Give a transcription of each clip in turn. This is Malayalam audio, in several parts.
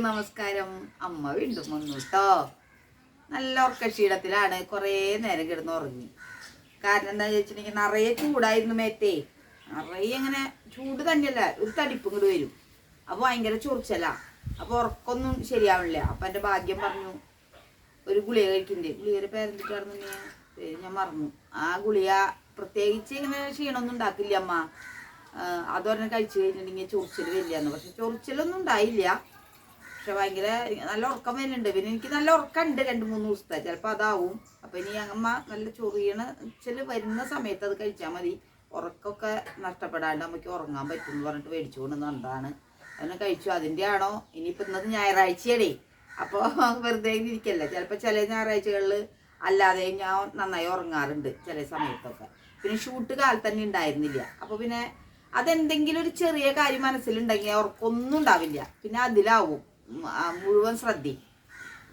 എല്ലാവർക്കും നമസ്കാരം. അമ്മ വീണ്ടും വന്നു കേട്ടോ നല്ല ഉറക്കക്ഷീണത്തിലാണ് കുറേ നേരം കിടന്ന് ഉറങ്ങി കാരണം എന്താ ചോദിച്ചിട്ടുണ്ടെങ്കിൽ നിറയെ ചൂടായിരുന്നു മേത്തേ. നിറയെ അങ്ങനെ ചൂട് തന്നെയല്ല ഒരു തടിപ്പും കൂടി വരും. അപ്പോൾ ഭയങ്കര ചൊറിച്ചല്ല അപ്പോൾ ഉറക്കൊന്നും ശരിയാവണില്ല അപ്പം എന്റെ ഭാഗ്യം പറഞ്ഞു ഒരു ഗുളിക കഴിക്കണ്ടേ? ഗുളികയുടെ പേരെന്തിട്ടായിരുന്നു പേര് ഞാൻ മറന്നു. ആ ഗുളിക പ്രത്യേകിച്ച് ഇങ്ങനെ ക്ഷീണമൊന്നും ഉണ്ടാക്കില്ല അമ്മ. അതൊരെണ്ണം കഴിച്ചു കഴിഞ്ഞിട്ടുണ്ടെങ്കിൽ ചൊറിച്ചൽ വരില്ലാന്ന്. പക്ഷെ ചൊറിച്ചലൊന്നും ഉണ്ടായില്ല. പക്ഷെ ഭയങ്കര നല്ല ഉറക്കം വരുന്നുണ്ട്. പിന്നെ എനിക്ക് നല്ല ഉറക്കമുണ്ട് രണ്ട് മൂന്ന് ദിവസത്തെ. ചിലപ്പോൾ അതാവും. അപ്പം ഇനി അമ്മ നല്ല ചൊറിയണ ചില വരുന്ന സമയത്ത് അത് കഴിച്ചാൽ മതി. ഉറക്കമൊക്കെ നഷ്ടപ്പെടാണ്ട് നമുക്ക് ഉറങ്ങാൻ പറ്റും എന്ന് പറഞ്ഞിട്ട് മേടിച്ചുകൊണ്ട് കൊണ്ടുവന്നതാണ് അതിനെ കഴിച്ചു. അതിന്റെ ആണോ? ഇനിയിപ്പോൾ ഇന്നത് ഞായറാഴ്ചയാണേ അപ്പോൾ വെറുതെ ഇരിക്കല്ല. ചിലപ്പോൾ ചില ഞായറാഴ്ചകളിൽ അല്ലാതെ ഞാൻ നന്നായി ഉറങ്ങാറുണ്ട് ചില സമയത്തൊക്കെ. പിന്നെ ഷൂട്ട് കാലത്ത് തന്നെ ഉണ്ടായിരുന്നില്ല. അപ്പോൾ പിന്നെ അതെന്തെങ്കിലും ഒരു ചെറിയ കാര്യം മനസ്സിലുണ്ടെങ്കിൽ ഉറക്കൊന്നും ഉണ്ടാവില്ല. പിന്നെ അതിലാവും. മുഴുവൻ ശ്രദ്ധി.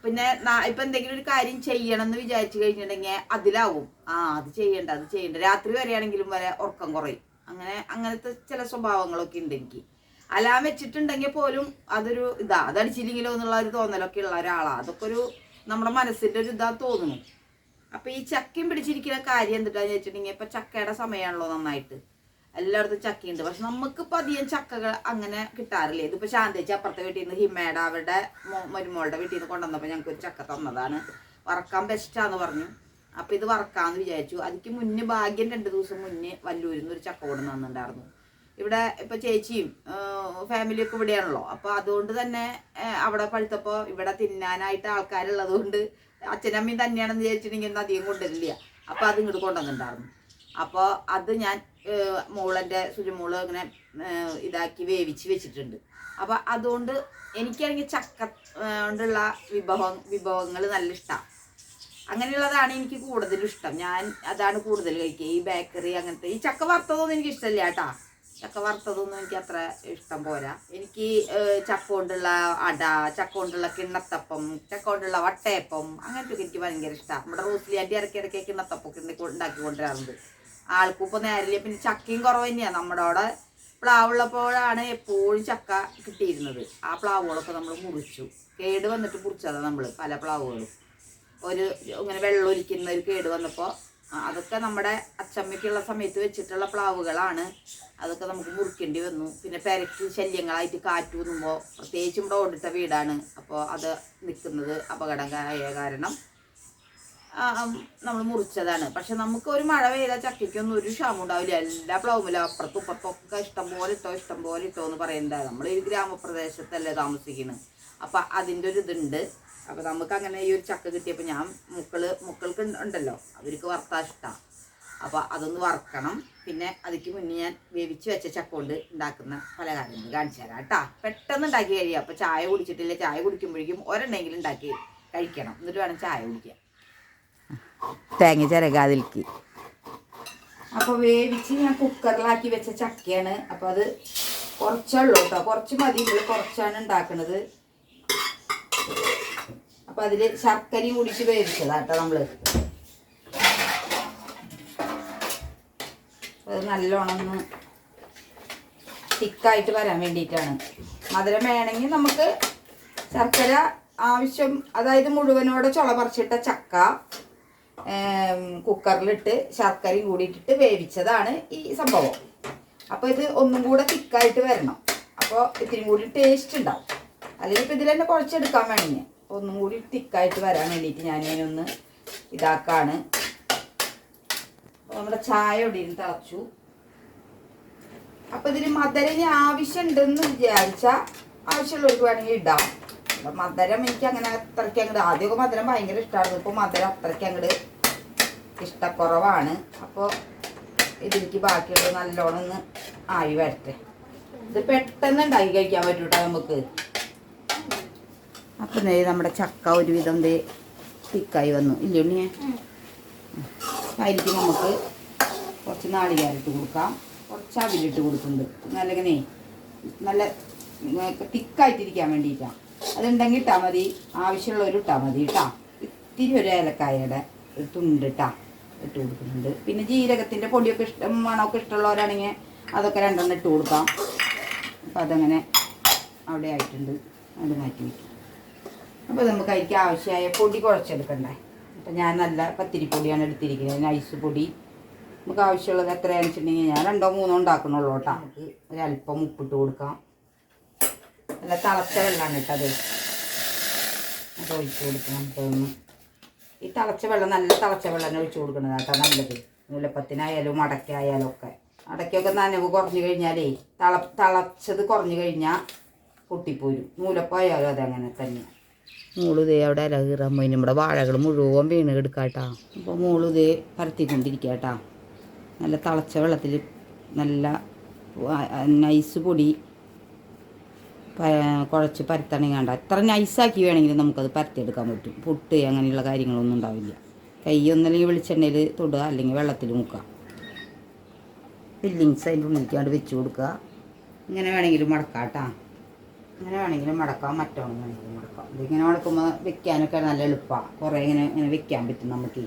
പിന്നെ ഇപ്പൊ എന്തെങ്കിലും ഒരു കാര്യം ചെയ്യണം എന്ന് വിചാരിച്ചു കഴിഞ്ഞിട്ടുണ്ടെങ്കിൽ അതിലാവും. ആ അത് ചെയ്യണ്ട അത് ചെയ്യണ്ട. രാത്രി വരെയാണെങ്കിലും വരെ ഉറക്കം കുറയും. അങ്ങനെ അങ്ങനത്തെ ചില സ്വഭാവങ്ങളൊക്കെ ഉണ്ട് എനിക്ക്. അലാം വെച്ചിട്ടുണ്ടെങ്കിൽ പോലും അതൊരു ഇതാ അതടിച്ചില്ലെങ്കിലോ എന്നുള്ള ഒരു തോന്നലൊക്കെ ഉള്ള ഒരാളാണ് അതൊക്കെ ഒരു നമ്മുടെ മനസ്സിന്റെ ഒരു ഇതാ തോന്നുന്നു. അപ്പൊ ഈ ചക്കയും പിടിച്ചിരിക്കുന്ന കാര്യം എന്തിട്ടാന്ന് വെച്ചിട്ടുണ്ടെങ്കിൽ ഇപ്പൊ ചക്കയുടെ സമയമാണല്ലോ നന്നായിട്ട്. എല്ലായിടത്തും ചക്കയുണ്ട്. പക്ഷെ നമുക്കിപ്പോ അധികം ചക്കകൾ അങ്ങനെ കിട്ടാറില്ല. ഇതിപ്പോ ശാന്തേച്ചി അപ്പുറത്തെ വീട്ടിൽ നിന്ന് ഹിമയുടെ അവരുടെ മരുമോളുടെ വീട്ടിൽ നിന്ന് കൊണ്ടുവന്നപ്പോ ഞങ്ങൾക്ക് ഒരു ചക്ക തന്നതാണ്. വറക്കാൻ ബെസ്റ്റാന്ന് പറഞ്ഞു. അപ്പൊ ഇത് വറക്കാന്ന് വിചാരിച്ചു. അതിക്ക് മുന്നേ ഭാഗ്യം രണ്ട് ദിവസം മുന്നേ വല്ലൂരിൽ നിന്ന് ഒരു ചക്ക കൊണ്ടു തന്നിട്ടുണ്ടായിരുന്നു. ഇവിടെ ഇപ്പൊ ചേച്ചിയും ഫാമിലിയൊക്കെ ഇവിടെയാണല്ലോ. അപ്പൊ അതുകൊണ്ട് തന്നെ അവിടെ പഴുത്തപ്പോ ഇവിടെ തിന്നാനായിട്ട് ആൾക്കാരുള്ളത് കൊണ്ട് അച്ഛനമ്മയും തന്നെയാണെന്ന് വിചാരിച്ചിട്ടുണ്ടെങ്കിൽ അധികം കൊണ്ടുവരില്ല. അപ്പൊ അത് ഇങ്ങോട്ട് കൊണ്ടുവന്നിട്ടുണ്ടായിരുന്നു. അപ്പോൾ അത് ഞാൻ മോളന്റെ സുജമോൾ ഇങ്ങനെ ഇതാക്കി വേവിച്ച് വെച്ചിട്ടുണ്ട്. അപ്പോൾ അതുകൊണ്ട് എനിക്കാണെങ്കിൽ ചക്ക കൊണ്ടുള്ള വിഭവം വിഭവങ്ങൾ നല്ല ഇഷ്ടമാണ് അങ്ങനെയുള്ളതാണ് എനിക്ക് കൂടുതലും ഇഷ്ടം. ഞാൻ അതാണ് കൂടുതൽ കഴിക്കുക. ഈ ബേക്കറി അങ്ങനത്തെ ഈ ചക്ക വറുത്തതൊന്നും എനിക്ക് ഇഷ്ടമില്ല കേട്ടാ. ചക്ക വറുത്തതൊന്നും എനിക്ക് അത്ര ഇഷ്ടം പോരാ. എനിക്ക് ചക്ക കൊണ്ടുള്ള അട ചക്ക കൊണ്ടുള്ള കിണ്ണത്തപ്പം ചക്ക കൊണ്ടുള്ള വട്ടയപ്പം അങ്ങനത്തെ എനിക്ക് ഭയങ്കര ഇഷ്ടമാണ് നമ്മുടെ റോസ്ലി ആന്റി ഇടയ്ക്കിടയ്ക്ക് കിണ്ണത്തപ്പൊക്കെ ഉണ്ടാക്കി ഉണ്ടാക്കി കൊണ്ടുവരാറുണ്ട്. ആൾക്കും ഇപ്പൊ നേരില്ല. പിന്നെ ചക്കയും കുറവ് തന്നെയാ. നമ്മുടെ അവിടെ പ്ലാവുള്ളപ്പോഴാണ് എപ്പോഴും ചക്ക കിട്ടിയിരുന്നത്. ആ പ്ലാവുകളൊക്കെ നമ്മൾ മുറിച്ചു. കേട് വന്നിട്ട് മുറിച്ചതാണ് നമ്മൾ പല പ്ലാവുകളും. ഒരു ഇങ്ങനെ വെള്ളം ഒലിക്കുന്ന ഒരു കേട് വന്നപ്പോൾ അതൊക്കെ നമ്മുടെ അച്ചമ്മയ്ക്കുള്ള സമയത്ത് വെച്ചിട്ടുള്ള പ്ലാവുകളാണ്. അതൊക്കെ നമുക്ക് മുറിക്കേണ്ടി വന്നു. പിന്നെ പെരക്ക് ശല്യങ്ങളായിട്ട് കാറ്റ് വന്നുമ്പോൾ പ്രത്യേകിച്ചും ഇവിടെ ഓടിട്ട വീടാണ്. അപ്പോൾ അത് നിൽക്കുന്നത് അപകടകരമായ കാരണം നമ്മൾ മുറിച്ചതാണ്. പക്ഷെ നമുക്ക് ഒരു മഴ പെയ്ത ചക്കയ്ക്കൊന്നും ഒരു ക്ഷാമം ഉണ്ടാവില്ല. എല്ലാ പ്ലവുമില്ല. അപ്പുറത്തും ഇപ്പുറത്തൊക്കെ ഇഷ്ടം പോലെ ഇട്ടോ ഇഷ്ടം പോലെ ഇട്ടോ എന്ന് പറയുന്നത് നമ്മൾ ഈ ഗ്രാമപ്രദേശത്തല്ലേ താമസിക്കുന്നത് അപ്പം അതിന്റെ ഒരു ഇതുണ്ട്. അപ്പം നമുക്ക് അങ്ങനെ ഈ ഒരു ചക്ക കിട്ടിയപ്പോൾ ഞാൻ മുക്കൾ മുക്കൾക്ക് ഉണ്ടല്ലോ. അവർക്ക് വറുത്താൻ ഇഷ്ടമാണ് അപ്പോൾ അതൊന്ന് വറുക്കണം. പിന്നെ അതിക്ക് മുന്നേ ഞാൻ വേവിച്ച് വെച്ച ചക്ക കൊണ്ട് ഉണ്ടാക്കുന്ന പലഹാരങ്ങൾ കാണിച്ചു തരാം കേട്ടോ. പെട്ടെന്ന് ഉണ്ടാക്കി കഴിയാം അപ്പോൾ ചായ കുടിച്ചിട്ടില്ല. ചായ കുടിക്കുമ്പോഴേക്കും ഒരെണ്ണെങ്കിലും ഉണ്ടാക്കി കഴിക്കണം. എന്നിട്ട് വേണം ചായ കുടിക്കാൻ. തേങ്ങ ചിരകാതിൽക്ക്. അപ്പോൾ വേവിച്ച് ഞാൻ കുക്കറിലാക്കി വെച്ച ചക്കയാണ്. അപ്പോൾ അത് കുറച്ചുള്ളൂ കേട്ടോ കുറച്ച് മതി. കുറച്ചാണ് ഉണ്ടാക്കുന്നത് അപ്പം അതിൽ കുടിച്ച് വേവിച്ചതാ കേട്ടോ നമ്മൾ അത് നല്ലോണം തിക്കായിട്ട് വരാൻ വേണ്ടിയിട്ടാണ്. മധുരം വേണമെങ്കിൽ നമുക്ക് ശർക്കര ആവശ്യം അതായത് മുഴുവനോടെ ചുള പറിച്ചിട്ട ചക്ക കുക്കറിലിട്ട് ശർക്കരയും കൂടി ഇട്ടിട്ട് വേവിച്ചതാണ് ഈ സംഭവം. അപ്പോൾ ഇത് ഒന്നും കൂടെ തിക്കായിട്ട് വരണം. അപ്പോൾ ഇത്തിരി കൂടി ടേസ്റ്റ് ഉണ്ടാവും. അല്ലെങ്കിൽ ഇപ്പം ഇതിൽ തന്നെ കുഴച്ചെടുക്കാൻ വേണമെങ്കിൽ ഒന്നും കൂടി തിക്കായിട്ട് വരാൻ വേണ്ടിയിട്ട് ഞാൻ ഇതിനൊന്ന് ഇതാക്കാണ്. നമ്മുടെ ചായ ഒടിയിൽ തിളച്ചു. അപ്പോൾ ഇതിന് മധുരം ആവശ്യമുണ്ടെന്ന് വിചാരിച്ചാൽ ആവശ്യമുള്ളവർക്ക് വേണമെങ്കിൽ ഇടാം. ഇവിടെ മധുരം എനിക്ക് അങ്ങനെ അത്രയ്ക്ക് അങ്ങോട്ട് ആദ്യമൊക്കെ മധുരം ഭയങ്കര ഇഷ്ടമായിരുന്നു ഇപ്പോൾ മധുരം അത്രയ്ക്ക് അങ്ങോട്ട് ഇഷ്ടക്കുറവാണ്. അപ്പോൾ ഇതിലേക്ക് ബാക്കിയുള്ളത് നല്ലോണം ഒന്ന് ആയി വരട്ടെ. ഇത് പെട്ടെന്ന് ഉണ്ടാക്കി കഴിക്കാൻ പറ്റൂട്ടോ നമുക്ക്. അപ്പം ദേ നമ്മുടെ ചക്ക ഒരുവിധം ദേ തിക്കായി വന്നു. ഇല്ലേ അതിലേക്ക് നമുക്ക് കുറച്ച് നാളികേരിട്ട് കൊടുക്കാം. കുറച്ച് അവിലിട്ട് കൊടുക്കുന്നുണ്ട്. നല്ലങ്ങനെ നല്ല തിക്കായിട്ടിരിക്കാൻ വേണ്ടിയിട്ടാണ് അതുണ്ടെങ്കിൽ ഇട്ടാൽ മതി. ആവശ്യമുള്ള ഒരു ഇട്ടാൽ മതി കേട്ടാ. ഇത്തിരി ഒരു ഏലക്കായയുടെ തുണ്ട് ഇട്ടാ ഇട്ട് കൊടുക്കുന്നുണ്ട്. പിന്നെ ജീരകത്തിന്റെ പൊടിയൊക്കെ ഇഷ്ടം മണമൊക്കെ ഇഷ്ടമുള്ളവരാണെങ്കിൽ അതൊക്കെ രണ്ടെണ്ണം ഇട്ട് കൊടുക്കാം. അപ്പം അതങ്ങനെ അവിടെ ആയിട്ടുണ്ട്. അത് മാറ്റി വയ്ക്കും. അപ്പോൾ നമുക്ക് അതിലേക്ക് ആവശ്യമായ പൊടി കുഴച്ചെടുക്കണ്ടേ അപ്പം ഞാൻ നല്ല പത്തിരിപ്പൊടിയാണ് എടുത്തിരിക്കുന്നത്. നൈസ് പൊടി. നമുക്ക് ആവശ്യമുള്ളത് എത്രയാണെന്ന് വെച്ചിട്ടുണ്ടെങ്കിൽ ഞാൻ രണ്ടോ മൂന്നോ ഉണ്ടാക്കണുള്ളൂ കേട്ടോ. നമുക്ക് ഒരല്പം ഉപ്പിട്ട് കൊടുക്കാം. നല്ല തിളച്ച വെള്ളമാണ് ഇട്ടത് അത്. ഒഴിച്ചു കൊടുക്കണം നമുക്കൊന്ന് ഈ തിളച്ച വെള്ളം നല്ല തിളച്ച വെള്ളം തന്നെ ഒഴിച്ചു കൊടുക്കണം കേട്ടോ നല്ലത്. മുല്ലപ്പത്തിനായാലും അടയ്ക്കായാലും ഒക്കെ. അടയ്ക്കൊക്കെ നനവ് കുറഞ്ഞു കഴിഞ്ഞാലേ തള തിളച്ചത് കുറഞ്ഞു കഴിഞ്ഞാൽ പൊട്ടിപ്പോരും. നൂലപ്പായാലും അതങ്ങനെ തന്നെ. മോൾ ഇതേ അവിടെ ഇല കീറാൻ പോയി. നമ്മുടെ വാഴകൾ മുഴുവൻ വീണ് എടുക്കാട്ടാ അപ്പോൾ മോൾ ഇതേ പരത്തിക്കൊണ്ടിരിക്കാട്ടാ നല്ല തിളച്ച വെള്ളത്തിൽ നല്ല നൈസ് പൊടി കുഴച്ച് പരത്തണി കണ്ട. എത്ര നൈസാക്കി വേണമെങ്കിലും നമുക്കത് പരത്തിയെടുക്കാൻ പറ്റും. പുട്ട് അങ്ങനെയുള്ള കാര്യങ്ങളൊന്നും ഉണ്ടാവില്ല. കൈ ഒന്നല്ലെങ്കിൽ വെളിച്ചെണ്ണയിൽ തൊടുക അല്ലെങ്കിൽ വെള്ളത്തിൽ മുക്കുക. ഫില്ലിങ്സ് അതിന്റെ ഉള്ളിലേക്കാണ്ട് വെച്ച് കൊടുക്കുക. ഇങ്ങനെ വേണമെങ്കിലും മടക്കാം കേട്ടോ. ഇങ്ങനെ വേണമെങ്കിലും മടക്കാം മറ്റോണം വേണമെങ്കിലും മടക്കാം. ഇതിങ്ങനെ മടക്കുമ്പോൾ വെക്കാനൊക്കെ നല്ല എളുപ്പമാണ് കുറേ ഇങ്ങനെ ഇങ്ങനെ വെക്കാൻ പറ്റും നമുക്ക്.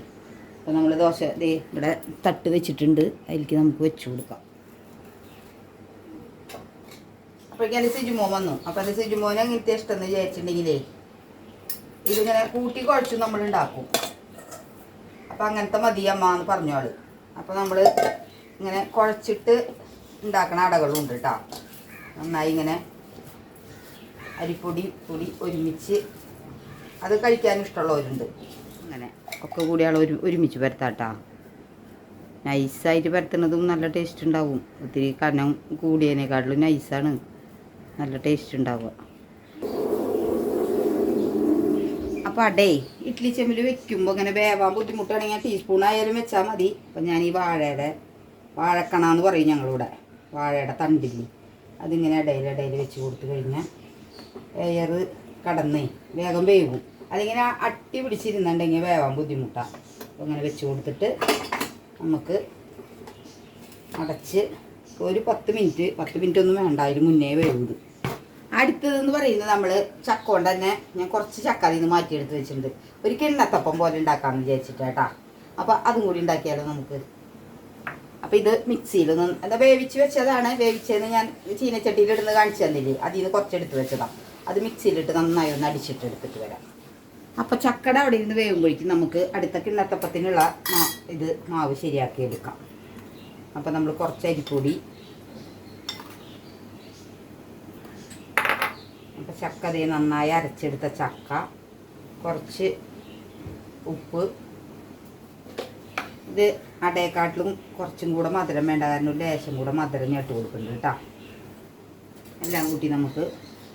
അപ്പോൾ നമ്മൾ ദോശ ദേ ഇവിടെ തട്ട് വെച്ചിട്ടുണ്ട്. അതിലേക്ക് നമുക്ക് വെച്ച് കൊടുക്കാം. അപ്പോഴേക്കും എന്റെ സിജുമോൻ വന്നു. അപ്പോൾ സിജുമോൻ അങ്ങനത്തെ ഇഷ്ടം എന്ന് വിചാരിച്ചിട്ടുണ്ടെങ്കിലേ ഇതിങ്ങനെ കൂട്ടി കുഴച്ച് നമ്മൾ ഉണ്ടാക്കും അപ്പം അങ്ങനത്തെ മതി അമ്മ എന്ന് പറഞ്ഞു ആൾ. അപ്പോൾ നമ്മൾ ഇങ്ങനെ കുഴച്ചിട്ട് ഉണ്ടാക്കണ അടകളും ഉണ്ട് കേട്ടോ നന്നായി ഇങ്ങനെ അരിപ്പൊടി പൊടി ഒരുമിച്ച് അത് കഴിക്കാൻ ഇഷ്ടമുള്ളവരുണ്ട്. അങ്ങനെ ഒക്കെ കൂടി ആൾ ഒരു ഒരുമിച്ച് പരത്താട്ടാ നൈസായിട്ട് പരത്തുന്നതും നല്ല ടേസ്റ്റ് ഉണ്ടാവും. ഒത്തിരി കനം കൂടിയതിനേക്കാട്ടിലും നൈസാണ് നല്ല ടേസ്റ്റ് ഉണ്ടാവുക. അപ്പോൾ അടേ ഇഡ്ഡലി ചെമ്പിൽ വെക്കുമ്പോൾ ഇങ്ങനെ വേവാൻ ബുദ്ധിമുട്ടാണെങ്കിൽ ടീസ്പൂൺ ആയാലും വെച്ചാൽ മതി. അപ്പം ഞാൻ ഈ വാഴയുടെ വാഴക്കണ എന്ന് പറയും ഞങ്ങളിവിടെ. വാഴയുടെ തണ്ടില്ലേ അതിങ്ങനെ ഇടയിൽ ഇടയിൽ വെച്ച് കൊടുത്തു കഴിഞ്ഞാൽ എയർ കടന്നേ വേഗം വേവും. അതിങ്ങനെ അട്ടി പിടിച്ചിരുന്നുണ്ടെങ്കിൽ വേവാൻ ബുദ്ധിമുട്ടാണ് അപ്പോൾ ഇങ്ങനെ വെച്ച് കൊടുത്തിട്ട് നമുക്ക് അടച്ച് ഒരു പത്ത് മിനിറ്റ് പത്ത് മിനിറ്റ് ഒന്നും വേണ്ട. അതിന് മുന്നേ വേവുന്നത് അടുത്തതെന്ന് പറയുന്നത് നമ്മൾ ചക്ക കൊണ്ട് തന്നെ ഞാൻ കുറച്ച് ചക്ക അതിൽ നിന്ന് മാറ്റിയെടുത്ത് വെച്ചിട്ടുണ്ട്. ഒരു കിണ്ണത്തപ്പം പോലെ ഉണ്ടാക്കാമെന്ന് വിചാരിച്ചിട്ട് കേട്ടാ. അപ്പോൾ അതും കൂടി ഉണ്ടാക്കിയാലോ നമുക്ക്? അപ്പോൾ ഇത് മിക്സിയിൽ നിന്ന് എന്താ വേവിച്ച് വെച്ചതാണ്. വേവിച്ചതെന്ന് ഞാൻ ചീനച്ചട്ടിയിലിടുന്ന് കാണിച്ചു തന്നില്ലേ? അതിൽ നിന്ന് കുറച്ചെടുത്ത് വെച്ചതാണ് അത് മിക്സിയിലിട്ട് നന്നായി ഒന്ന് അടിച്ചിട്ട് എടുത്തിട്ട് വരാം. അപ്പോൾ ചക്കട അവിടെ ഇരുന്ന് വേവുമ്പോഴേക്കും നമുക്ക് അടുത്ത കിണ്ണത്തപ്പത്തിനുള്ള ഇത് മാവ് ശരിയാക്കി എടുക്കാം. അപ്പോൾ നമ്മൾ കുറച്ച് അരിപ്പൊടി അപ്പോൾ ചക്ക തീ നന്നായി അരച്ചെടുത്ത ചക്ക. കുറച്ച് ഉപ്പ്. ഇത് അടയെക്കാട്ടിലും കുറച്ചും കൂടെ മധുരം വേണ്ട കാരണം ലേശം കൂടെ മധുരം ഞെട്ട് കൊടുക്കുന്നുണ്ട് കേട്ടോ. എല്ലാം കൂട്ടി നമുക്ക്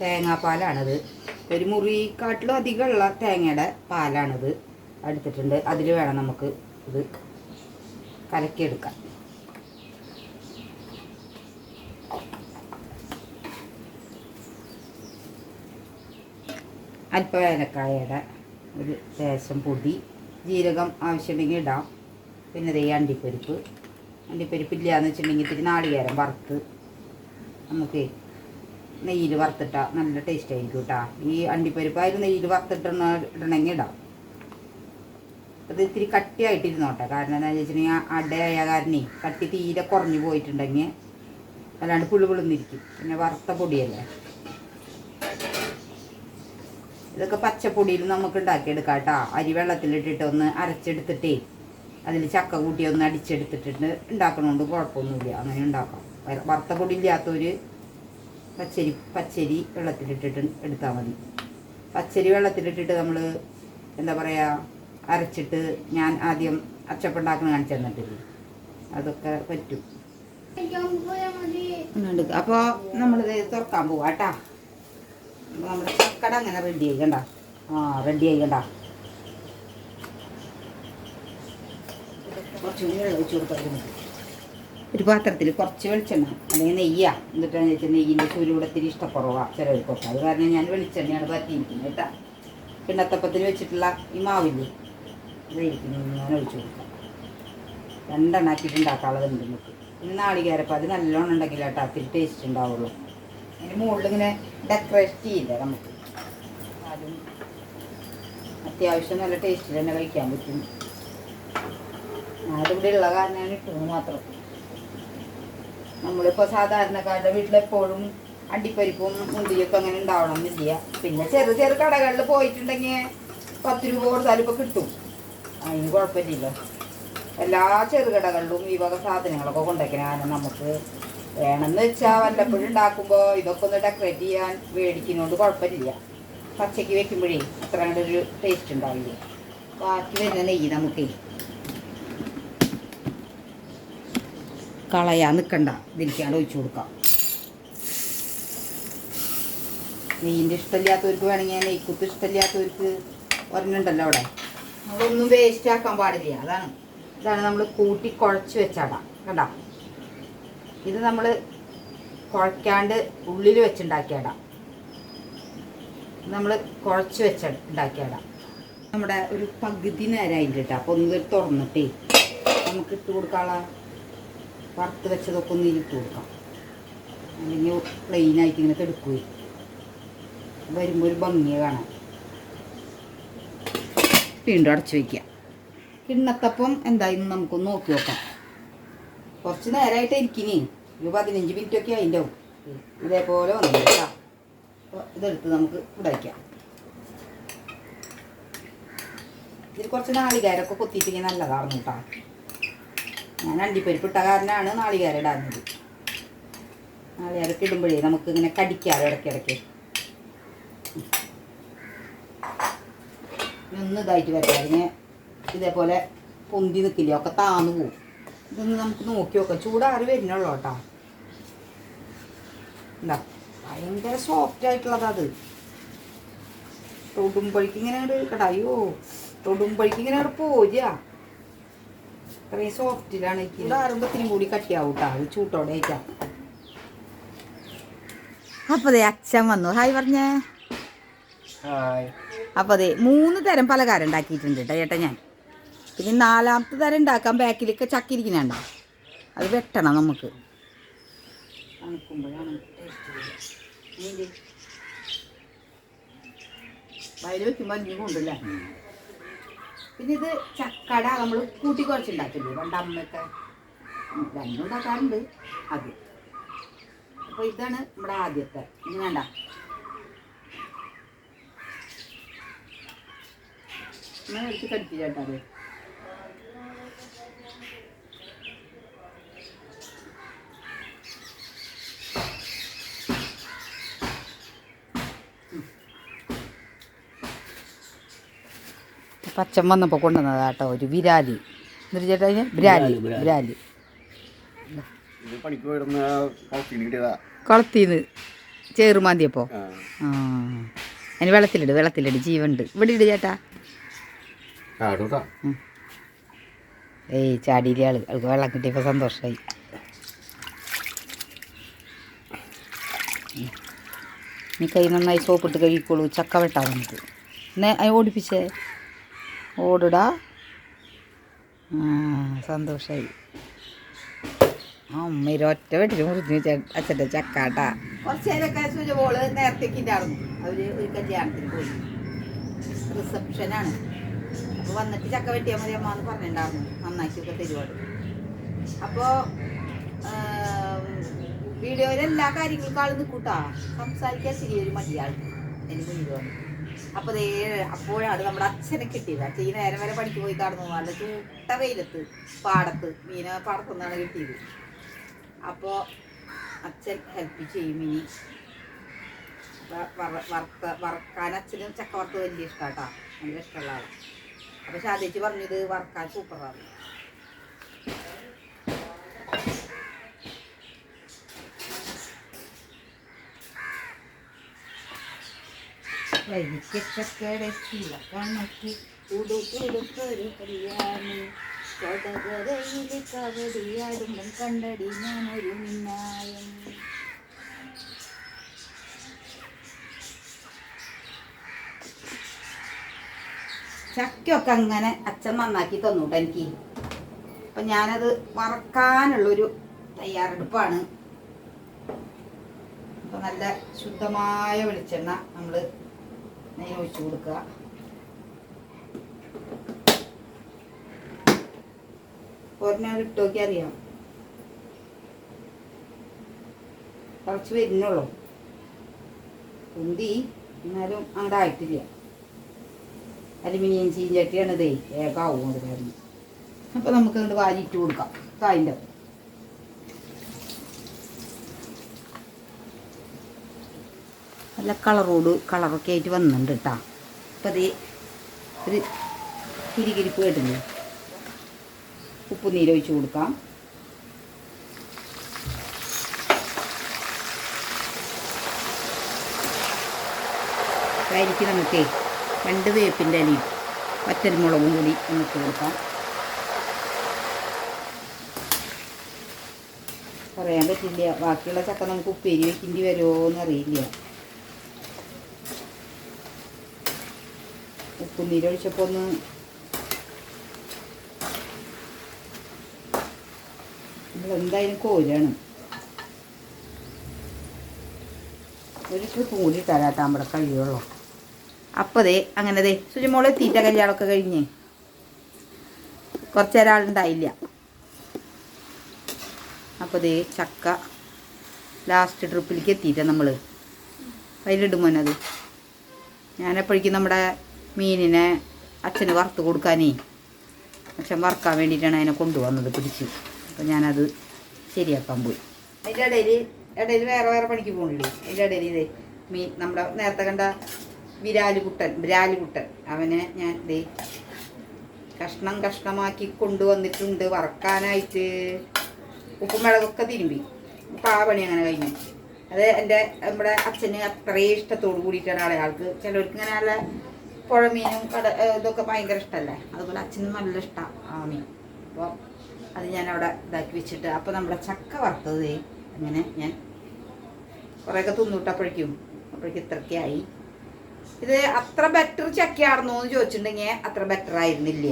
തേങ്ങാപ്പാലാണിത്. ഒരു മുറിക്കാട്ടിലും അധികമുള്ള തേങ്ങയുടെ പാലാണിത് എടുത്തിട്ടുണ്ട്. അതിൽ വേണം നമുക്ക് ഇത് കലക്കിയെടുക്കാൻ. അല്പം ഏലക്കായയുടെ ഒരു ലേശം പൊടി ജീരകം ആവശ്യമുണ്ടെങ്കിൽ ഇടാം. പിന്നെ ദേ അണ്ടിപ്പരിപ്പ് അണ്ടിപ്പരിപ്പ്. ഇല്ലയെന്ന് വെച്ചിട്ടുണ്ടെങ്കിൽ ഇത്തിരി നാളികേരം വറുത്ത് നമുക്ക് നെയ്യിൽ വറുത്തിട്ടാൽ നല്ല ടേസ്റ്റ് ആയിരിക്കും കേട്ടോ ഈ അണ്ടിപ്പരിപ്പ് നെയ്യിൽ വറുത്തിട്ടണ ഇടണമെങ്കിൽ ഇടാം. അത് ഇത്തിരി കട്ടിയായിട്ടിരുന്നോട്ടെ. കാരണം എന്താണെന്ന് വെച്ചിട്ടുണ്ടെങ്കിൽ അടയായ കാരണേ കട്ടി തീരെ കുറഞ്ഞു പോയിട്ടുണ്ടെങ്കിൽ അല്ലാണ്ട് പുളിപുളിന്നിരിക്കും. പിന്നെ വറുത്ത പൊടിയല്ലേ? ഇതൊക്കെ പച്ചപ്പൊടിയിൽ നമുക്ക് ഉണ്ടാക്കിയെടുക്കാം കേട്ടോ. അരി വെള്ളത്തിലിട്ടിട്ട് ഒന്ന് അരച്ചെടുത്തിട്ടേ അതിൽ ചക്ക കൂട്ടി ഒന്ന് അടിച്ചെടുത്തിട്ടുണ്ട് ഉണ്ടാക്കണോണ്ട് കുഴപ്പമൊന്നുമില്ല. അങ്ങനെ ഉണ്ടാക്കാം. വറുത്ത പൊടി ഇല്ലാത്തൊരു പച്ചരി പച്ചരി വെള്ളത്തിലിട്ടിട്ട് എടുത്താൽ മതി. പച്ചരി വെള്ളത്തിലിട്ടിട്ട് നമ്മൾ എന്താ പറയുക അരച്ചിട്ട് ഞാൻ ആദ്യം അച്ചപ്പുണ്ടാക്കണ കാണിച്ചു തന്നിട്ടില്ലേ? അതൊക്കെ പറ്റും. അപ്പോൾ നമ്മളിത് തുറക്കാൻ പോവാ കേട്ടാ. നമ്മുടെ ചക്കട അങ്ങനെ റെഡി ആയിക്കണ്ട ആ റെഡി ആയിക്കണ്ട കുറച്ച് വെള്ളം ഒഴിച്ച്. ഒരു പാത്രത്തിൽ കുറച്ച് വെളിച്ചെണ്ണ അല്ലെങ്കിൽ നെയ്യാ. എന്നിട്ടാന്ന് വെച്ചാൽ നെയ്യിന്റെ ചൂരൂടത്തിരി ഇഷ്ടക്കുറവാണ് ചിലവർക്കൊക്കെ അത് കാരണം ഞാൻ വെളിച്ചെണ്ണയാണ് പറ്റിയിരിക്കുന്നത് കേട്ടാ. പിണ്ണത്തപ്പത്തിൽ വെച്ചിട്ടുള്ള ഈ മാവില്ലേ? ഇതായിരിക്കുന്നു ഞാൻ ഒഴിച്ചു കൊടുക്കാം. രണ്ടെണ്ണാക്കിയിട്ട് ഉണ്ടാക്കാനുള്ളതുണ്ട് നമുക്ക്. പിന്നെ നാളികേരപ്പം. അത് നല്ലോണം ഉണ്ടെങ്കിൽ കേട്ടോ അത്തിരി ടേസ്റ്റ് ഉണ്ടാവുള്ളൂ. അതിന് മുകളിൽ ഇങ്ങനെ ഡെക്കറേറ്റ് ചെയ്യില്ല നമുക്ക്? അതും അത്യാവശ്യം നല്ല ടേസ്റ്റിൽ തന്നെ കഴിക്കാൻ പറ്റും. അതിവിടെ ഉള്ള കാരണമാണ് ഇട്ടത് മാത്രം. നമ്മളിപ്പോൾ സാധാരണക്കാരുടെ വീട്ടിലെപ്പോഴും അണ്ടിപ്പരിപ്പും മുന്തിരിയൊക്കെ അങ്ങനെ ഉണ്ടാവണം എന്നില്ല പിന്നെ ചെറു ചെറു കടകളിൽ പോയിട്ടുണ്ടെങ്കിൽ പത്ത് രൂപ കൊടുത്താലും ഇപ്പോൾ കിട്ടും. അതിന് കുഴപ്പമില്ലല്ലോ. എല്ലാ ചെറുകടകളിലും ഈ വക സാധനങ്ങളൊക്കെ കൊണ്ടുവയ്ക്കണം കാരണം നമുക്ക് വേണമെന്ന് വെച്ചാൽ വല്ലപ്പോഴും ഉണ്ടാക്കുമ്പോൾ ഇതൊക്കെ ഒന്ന് ഡെക്കറേറ്റ് ചെയ്യാൻ മേടിക്കുന്നതുകൊണ്ട് കുഴപ്പമില്ല. പച്ചയ്ക്ക് വെക്കുമ്പോഴേ അത്ര അങ്ങോട്ട് ഒരു ടേസ്റ്റ് ഉണ്ടാവില്ല. ബാക്കി വരുന്ന നെയ്യ് നമുക്കേ. കളയാൻ നിൽക്കണ്ട ഇതിരിക്കാണ്ട് ഒഴിച്ചു കൊടുക്കാം. നെയ്യിന്റെ ഇഷ്ടമില്ലാത്തവർക്ക് വേണമെങ്കിൽ നെയ്ക്കുത്ത് ഇഷ്ടമില്ലാത്തവർക്ക് ഒരെണ്ണുണ്ടല്ലോ അവിടെ. നമ്മളൊന്നും വേസ്റ്റ് ആക്കാൻ പാടില്ല. അതാണ്. ഇതാണ് നമ്മൾ കൂട്ടി കുഴച്ച് വെച്ചാടാം കണ്ട? ഇത് നമ്മൾ കുഴക്കാണ്ട് ഉള്ളിൽ വെച്ചുണ്ടാക്കിയാടാ നമ്മൾ കുഴച്ച് വെച്ച ഉണ്ടാക്കിയാടാ നമ്മുടെ ഒരു പകുതി നേരമായിട്ട് കേട്ടോ അപ്പോൾ ഒന്ന് തുറന്നിട്ടേ നമുക്ക് ഇട്ട് കൊടുക്കാനുള്ള വറുത്ത് വെച്ചതൊക്കെ ഒന്ന് ഇട്ട് കൊടുക്കാം. അല്ലെങ്കിൽ പ്ലെയിൻ ആയിട്ട് ഇങ്ങനെ കെടുക്കുകയും വരുമ്പോൾ ഒരു ഭംഗിയെ കാണാം. വീണ്ടും അടച്ചു വയ്ക്കുക കിണ്ണത്തപ്പം എന്തായാലും നമുക്കൊന്ന് നോക്കി നോക്കാം. കുറച്ച് നേരമായിട്ട് ഇരിക്കിനി ഒരു പതിനഞ്ച് മിനിറ്റ് ഒക്കെ അതിന്റെ ഇതേപോലെ വന്നു അപ്പോൾ ഇതെടുത്ത് നമുക്ക് ഉടയ്ക്കാം ഇതിൽ കുറച്ച് നാളികേരമൊക്കെ കൊത്തിയിട്ടെങ്കിൽ നല്ലതാണ് കേട്ടോ ഞാൻ അണ്ടിപ്പരിപ്പ് ഇട്ട കാരനാണ് നാളികേരം ഇടാറുന്നത് നാളികേരൊക്കെ ഇടുമ്പോഴേ നമുക്ക് ഇങ്ങനെ കടിക്കാറ് ഇടയ്ക്കിടയ്ക്ക്. ഇനി ഒന്ന് ഇതായിട്ട് വരട്ടെ. അതിന് ഇതേപോലെ പൊന്തി നിൽക്കില്ല ഒക്കെ താന്നു പോവും. ഇതൊന്ന് നമുക്ക് നോക്കി നോക്കാം ചൂടാറി വരുന്നുള്ളൂ കേട്ടോ. എന്താ ഭയങ്കര സോഫ്റ്റ് ആയിട്ടുള്ളതാ അത്. തൊടുമ്പഴിക്ക് ഇങ്ങനെ കേട്ടോ അയ്യോ തൊടുമ്പോഴേക്ക് ഇങ്ങനെ പോരുക അത്രയും സോഫ്റ്റിലാണ് ചൂടാറുമ്പത്തിനും കൂടി കട്ടിയാവും കേട്ടോ അത് ചൂട്ടോടെ ആയിട്ടാ. അപ്പൊ അതെ അച്ഛൻ വന്നു. ഹായ് പറഞ്ഞേ. അപ്പൊ അപ്പോൾ അതെ മൂന്ന് തരം പലഹാരം ഉണ്ടാക്കിയിട്ടുണ്ട് കേട്ടോ ചേട്ടാ ഞാൻ. പിന്നെ നാലാമത്തെ തരം ഉണ്ടാക്കാൻ ബാക്കിലൊക്കെ ചക്കിരിക്കുന്നുണ്ടോ അത് വെട്ടണം നമുക്ക്. പിന്നെ ഇത് ചക്കട നമ്മൾ കൂട്ടി കുറച്ചുണ്ടാക്കില്ലേ? പണ്ട് അമ്മയൊക്കെ രണ്ടും ഉണ്ടാക്കാറുണ്ട്. അത്. അപ്പോൾ ഇതാണ് നമ്മുടെ ആദ്യത്തെ. ഇനി വേണ്ട. ഇങ്ങനെ എടുത്ത് കടിപ്പില്ല പച്ചൻ വന്നപ്പോൾ കൊണ്ടുവന്നതാ കേട്ടോ ഒരു വിരാലി. എന്നിട്ട് ചേട്ടാ വിരാലി വിരാലി, കുളത്തിന്ന് ചേറുമാന്തിയപ്പോൾ ആ. ആ. അതിന് വെള്ളത്തിലിട് വെള്ളത്തിലിട് ജീവനുണ്ട്. ഇവിടെ ഇട് ചേട്ടാ. ഏയ് ചാടിയിലെ ആൾ? അവൾക്ക് വെള്ളം കിട്ടിയപ്പോൾ സന്തോഷമായി നീ കൈ നന്നായി സോപ്പിട്ട് കഴിക്കോളൂ ചക്ക വെട്ടാ നമുക്ക്. ഓടിപ്പിച്ചേ. ഓടിടാ. സന്തോഷമായി അമ്മ ഒറ്റ വെട്ടിൽ മുറിഞ്ഞു അച്ഛന്റെ ചക്കാട്ടാ. കുറച്ച് നേരമൊക്കെ സുജപോൾ നേരത്തേക്ക് ഉണ്ടായിരുന്നു അവർ ഒരു കല്യാണത്തിന് പോയി. റിസപ്ഷനാണ്. അപ്പോൾ വന്നിട്ട് ചക്ക വെട്ടിയാൽ മതി അമ്മ എന്ന് പറഞ്ഞിട്ടുണ്ടായിരുന്നു. നന്നാക്കിയൊക്കെ തരുവാട് അപ്പോൾ വീഡിയോയിൽ എല്ലാ കാര്യങ്ങൾക്കും ആൾ നിൽക്കൂട്ടാ സംസാരിക്കാൻ ശരിയൊരു മതിയാണ് എനിക്ക് വന്നു അപ്പോൾ ദേ അപ്പോഴാണ് നമ്മുടെ അച്ഛനെ കിട്ടിയത്. അച്ഛൻ ഈ നേരം വരെ പണിക്ക് പോയി കടന്നു. നല്ല ചൂട്ട വെയിലത്ത് പാടത്ത് മീന പാടത്തു നിന്നാണ് കിട്ടിയത്. അപ്പോൾ അച്ഛൻ ഹെൽപ്പ് ചെയ്യും ഇനി. വറുത്ത വറക്കാൻ അച്ഛനും ചക്ക വറുത്ത് വലിയ ഇഷ്ടാട്ടാ. നല്ല ഇഷ്ടമുള്ള ആളാണ് അപ്പോൾ ഷാദേച്ചി പറഞ്ഞത് വറുക്കാൻ സൂപ്പറാണ് വൈകിച്ചക്കടെ ചില കണക്ക് ഉടുത്തുടുത്തൊരു കല്യാണി. കൊടകരയിൽ കവടിയാടുമ്പം കണ്ടടി ഞാനൊരു മിന്നായം. ചക്കയൊക്കെ അങ്ങനെ അച്ഛൻ നന്നാക്കി തന്നുട്ടോ എനിക്ക്. അപ്പം ഞാനത് വറക്കാനുള്ളൊരു തയ്യാറെടുപ്പാണ്. അപ്പം നല്ല ശുദ്ധമായ വെളിച്ചെണ്ണ നമ്മൾ നെയ്യ് ഒഴിച്ചു കൊടുക്കുക. ഒരെണ്ണം ഇട്ട് നോക്കി അറിയാം. കുറച്ച് വരുന്നുള്ളൂ. കുന്തി എന്നാലും അങ്ങോട്ട് ആയിട്ടില്ല. അലുമിനിയം ചീഞ്ചട്ടിയാണ് ഇതേ ഏകാവും അത് കാരണം അപ്പോൾ നമുക്ക് അങ്ങോട്ട് വാരിയിട്ട് കൊടുക്കാം. കായിന്റെ നല്ല കളറോട് കളറൊക്കെ ആയിട്ട് വന്നിട്ടുണ്ട് കേട്ടോ അപ്പം അത് ഒരു കിരികിരിപ്പ് കേട്ടില്ലേ? ഉപ്പ് നീരൊഴിച്ച് കൊടുക്കാം. അരിക്ക് നമുക്ക് രണ്ട് വേപ്പിന്റെ ഇലയും വറ്റൽമുളകും കൂടി നമുക്ക് കൊടുക്കാം. പറയാൻ പറ്റില്ല ബാക്കിയുള്ള ചക്ക നമുക്ക് ഉപ്പേരി വെക്കേണ്ടി വരുമോ എന്നറിയില്ല ഉപ്പും നീരൊഴിച്ചപ്പോൾ ഒന്ന് നമ്മളെന്തായാലും കോരാണ്. ഒരു ട്രിപ്പും കൂടി തരാട്ടാ നമ്മുടെ കഴിയുള്ളൂ. അപ്പതേ ദേ അങ്ങനെ ദേ സുജിമോളെ തീറ്റ കല്യാണമൊക്കെ കഴിഞ്ഞേ. കുറച്ച് ഒരാളുണ്ടായില്ല അപ്പോൾ ദേ ചക്ക ലാസ്റ്റ് ട്രിപ്പിലേക്ക് എത്തിയിട്ടാണ് നമ്മൾ അതിലിടും മോനത്. ഞാനെപ്പോഴേക്കും നമ്മുടെ മീനിനെ അച്ഛന് വറുത്ത് കൊടുക്കാനേ അച്ഛൻ വറുക്കാൻ വേണ്ടിയിട്ടാണ് അതിനെ കൊണ്ടുവന്നത് പിടിച്ച്. അപ്പോൾ ഞാനത് ശരിയാക്കാൻ പോയി. അതിന്റെ ഇടയിൽ ഇടയിൽ വേറെ വേറെ പണിക്ക് പോകണില്ലേ അതിന്റെ ഇടയിൽ ഇതേ മീൻ നമ്മുടെ നേരത്തെ കണ്ട വിരാലുകുട്ടൻ വിരാലുകുട്ടൻ. അവനെ ഞാൻ ദേ കഷ്ണം കഷ്ണമാക്കി കൊണ്ടുവന്നിട്ടുണ്ട് വറക്കാനായിട്ട്. ഉപ്പും മുളകൊക്കെ തിരുമ്പി. അപ്പം ആ പണി അങ്ങനെ കഴിഞ്ഞു. അത് എന്റെ നമ്മുടെ അച്ഛന് അത്രയും ഇഷ്ടത്തോട് കൂടിയിട്ടാണ് അയാൾക്ക് ചിലർക്ക് ഇങ്ങനെ പുഴമീനും കട ഇതൊക്കെ ഭയങ്കര ഇഷ്ടമല്ലേ അതുപോലെ അച്ഛനും നല്ല ഇഷ്ടമാണ് ആ മീൻ. അപ്പോൾ അത് ഞാൻ അവിടെ ഇതാക്കി വെച്ചിട്ട് അപ്പോൾ നമ്മുടെ ചക്ക വറുത്തത് അങ്ങനെ ഞാൻ കുറേയൊക്കെ തിന്നുവിട്ടപ്പോഴേക്കും അപ്പോഴേക്കും ഇത്രയ്ക്കായി ഇത് അത്ര ബെറ്റർ ചക്കയാണെന്നോ എന്ന് ചോദിച്ചിട്ടുണ്ടെങ്കിൽ അത്ര ബെറ്റർ ആയിരുന്നില്ല.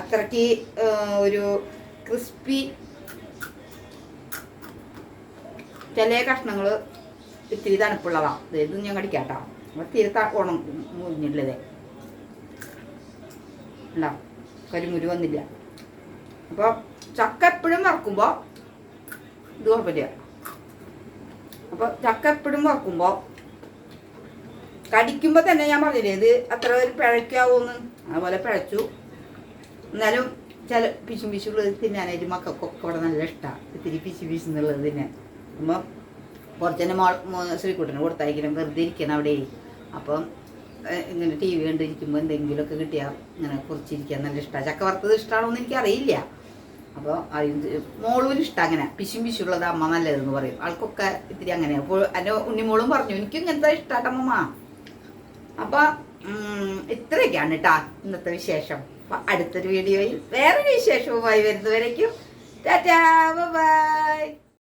അത്രയ്ക്ക് ഒരു ക്രിസ്പി ചില കഷ്ണങ്ങൾ ഇത്തിരി തണുപ്പുള്ളതാണ് ഇത് ഞാൻ കടിക്കാട്ടോ. അപ്പോൾ തീരെ ത- ഉണം മുറിഞ്ഞിട്ടുള്ളത് ഉണ്ടോ കരിമുരു വന്നില്ല. അപ്പോൾ ചക്ക എപ്പോഴും വറക്കുമ്പോൾ ഇത് കുഴപ്പമില്ല. അപ്പോൾ ചക്ക എപ്പോഴും വറക്കുമ്പോൾ കടിക്കുമ്പോൾ തന്നെ ഞാൻ പറഞ്ഞില്ലേ ഇത് അത്ര ഒരു പിഴയ്ക്കാവൂന്ന്. അതുപോലെ പിഴച്ചു. എന്നാലും ചില പിശും പിശുള്ളത് തിന്നാനായിട്ട് മക്കൾക്കൊക്കെ ഇവിടെ നല്ല ഇഷ്ടമാണ് ഇത്തിരി പിശു പിശു എന്നുള്ളത് തിന്നാൻ. അപ്പം കുറച്ചെന്നെ മോൾ ശ്രീക്കുട്ടനെ കൊടുത്തായിരിക്കണം വെറുതെ ഇരിക്കണം അവിടെ. അപ്പം ഇങ്ങനെ ടി വി കണ്ടിരിക്കുമ്പോൾ എന്തെങ്കിലുമൊക്കെ കിട്ടിയാൽ ഇങ്ങനെ കുറിച്ചിരിക്കാൻ നല്ല ഇഷ്ടമാണ് ചക്ക വറുത്തത് ഇഷ്ടമാണോ എന്ന് എനിക്കറിയില്ല അപ്പോൾ മോളും ഇഷ്ടം അങ്ങനെ. പിശും പിശുള്ളത് അമ്മ നല്ലതെന്ന് പറയും. ആൾക്കൊക്കെ ഇത്തിരി അങ്ങനെ അപ്പോൾ എന്റെ ഉണ്ണിമോളും പറഞ്ഞു എനിക്കും ഇങ്ങനത്തെ ഇഷ്ടമാട്ടമ്മ അമ്മ അപ്പോൾ ഇത്രയൊക്കെയാണ് കേട്ടാ ഇന്നത്തെ വിശേഷം. അപ്പം അടുത്തൊരു വീഡിയോയിൽ വേറൊരു വിശേഷവുമായി വരുന്നവരേക്കും ടാറ്റാ ബൈ.